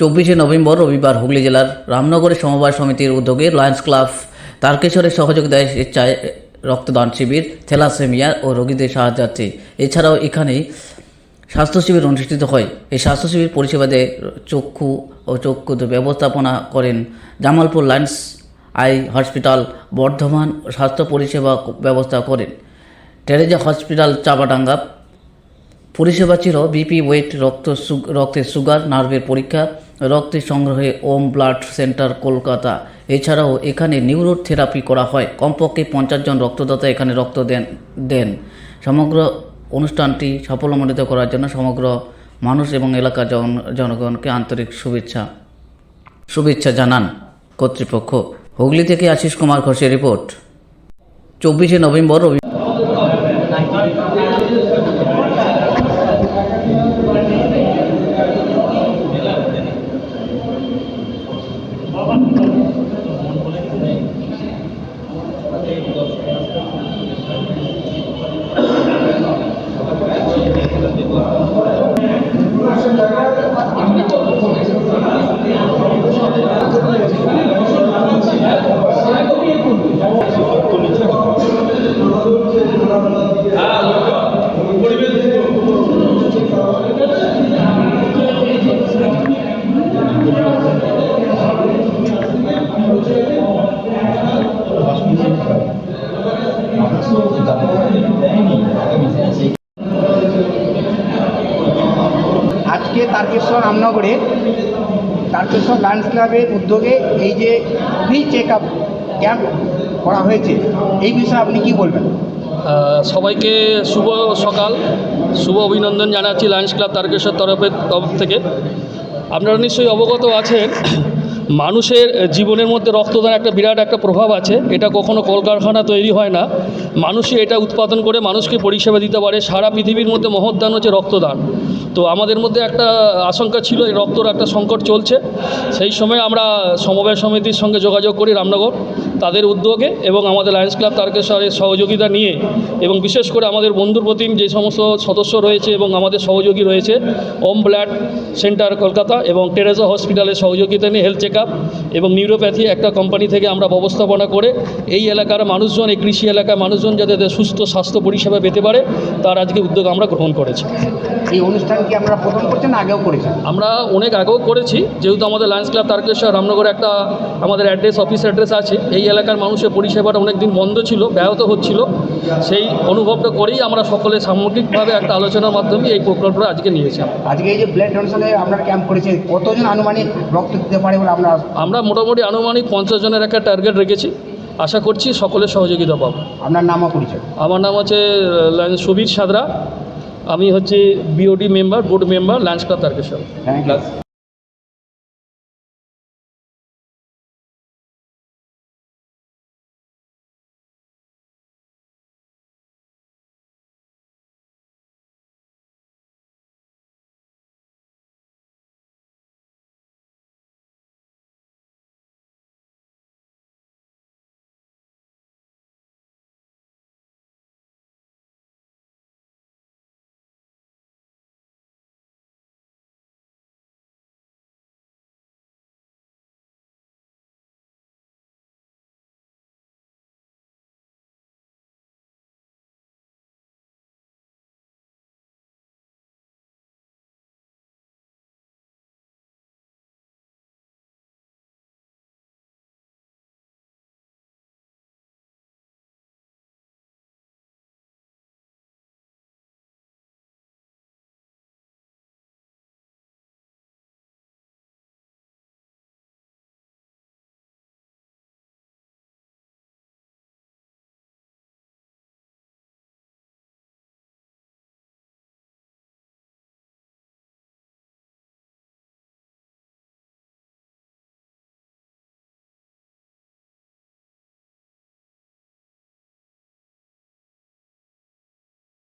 চব্বিশে নভেম্বর রবিবার হুগলি জেলার রামনগরের সমবায় সমিতির উদ্যোগে লায়ন্স ক্লাব তারকেশ্বরের সহযোগিতায় স্বেচ্ছায় রক্তদান শিবির, থ্যালাসেমিয়া ও রোগীদের সাহায্যার্থে। এছাড়াও এখানে স্বাস্থ্য শিবির অনুষ্ঠিত হয়। এই স্বাস্থ্য শিবির পরিষেবা দেয় চক্ষু ও চক্ষু ব্যবস্থাপনা করেন Jamalpur lions eye hospital Bardhaman স্বাস্থ্য পরিষেবা ব্যবস্থা করেন। টেরেজা হসপিটাল, চাপাডাঙ্গা পরিষেবা ছিল বিপি ওয়েট রক্ত রক্তের সুগার, নার্ভের পরীক্ষা রক্তের সংগ্রহে ওম ব্লাড সেন্টার কলকাতা। এছাড়াও এখানে নিউরো থেরাপি করা হয়। কমপক্ষে পঞ্চাশ জন রক্তদাতা এখানে রক্ত দেন দেন। সমগ্র অনুষ্ঠানটি সাফল্যমণ্ডিত করার জন্য সমগ্র মানুষ এবং এলাকার জন জনগণকে আন্তরিক শুভেচ্ছা। শুভেচ্ছা জানান কর্তৃপক্ষ। হুগলি থেকে আশিস কুমার ঘোষের রিপোর্ট। চব্বিশে নভেম্বর তারকেশ্বর রামনগরে তারকেশ্বর লায়ন্স ক্লাবের উদ্যোগে এই যে ফ্রি চেক আপ ক্যাম্প করা হয়েছে, এই বিষয়ে আপনি কি বলবেন? সবাইকে শুভ সকাল, শুভ অভিনন্দন জানাচ্ছি লায়ন্স ক্লাব তারকেশ্বর তরফের তরফ থেকে। আপনারা নিশ্চয়ই অবগত আছেন, মানুষের জীবনের মধ্যে রক্তদান একটা বিরাট একটা প্রভাব আছে, এটা কখনো কলকারখানা তৈরি হয় না। মানুষই এটা উৎপাদন করে মানুষকে পরিষেবা দিতে পারে, সারা পৃথিবীর মধ্যে মহৎদান হচ্ছে রক্তদান। তো আমাদের মধ্যে একটা আশঙ্কা ছিল, এই রক্তর একটা সংকট চলছে। সেই সময় আমরা সমবায় সমিতির সঙ্গে যোগাযোগ করি রামনগর, তাদের উদ্যোগে এবং আমাদের লায়ন্স ক্লাব তারকেশ্বরের সহযোগিতা নিয়ে এবং বিশেষ করে আমাদের বন্ধুর প্রতিম যে সমস্ত সদস্য রয়েছে এবং আমাদের সহযোগী রয়েছে ওম ব্লাড সেন্টার কলকাতা এবং টেরেজা হসপিটালের সহযোগিতা নিয়ে হেলথ চেক এবং নিউরোপ্যাথি একটা কোম্পানি থেকে আমরা ব্যবস্থাপনা করে এই এলাকার মানুষজন, এই কৃষি এলাকার মানুষজন যাতে সুস্থ স্বাস্থ্য পরিষেবা পেতে পারে, তার আজকে উদ্যোগ আমরা গ্রহণ করেছি। এই অনুষ্ঠান কি আপনারা প্রথম করছেন না আগেও করেছেন? আমরা অনেক আগেও করেছি যেহেতু আমাদের লায়ন্স ক্লাব তারকেশ্বর রামনগরে একটা আমাদের অ্যাড্রেস অফিস অ্যাড্রেস আছে। এই এলাকার মানুষের পরিষেবাটা অনেক দিন বন্ধ ছিল ব্যাহত হচ্ছিল। সেই অনুভবটা করেই আমরা সকলে সামগ্রিকভাবে একটা আলোচনার মাধ্যমে এই প্রকল্পটা আজকে নিয়েছি আজকে এই যে ব্লাড ডোনেশনে আপনারা ক্যাম্প করেছেন কতজন আনুমানিক রক্ত দিতে পারে বলে আমরা আমরা মোটামুটি আনুমানিক পঞ্চাশ জনের একটা টার্গেট রেখেছি। আশা করছি সকলের সহযোগিতা পাবো। আপনার নাম ও পরিচয়। আমার নাম হচ্ছে সুবীর সাদরা আমি হচ্ছে BOD member board member lunch club Tarakeswar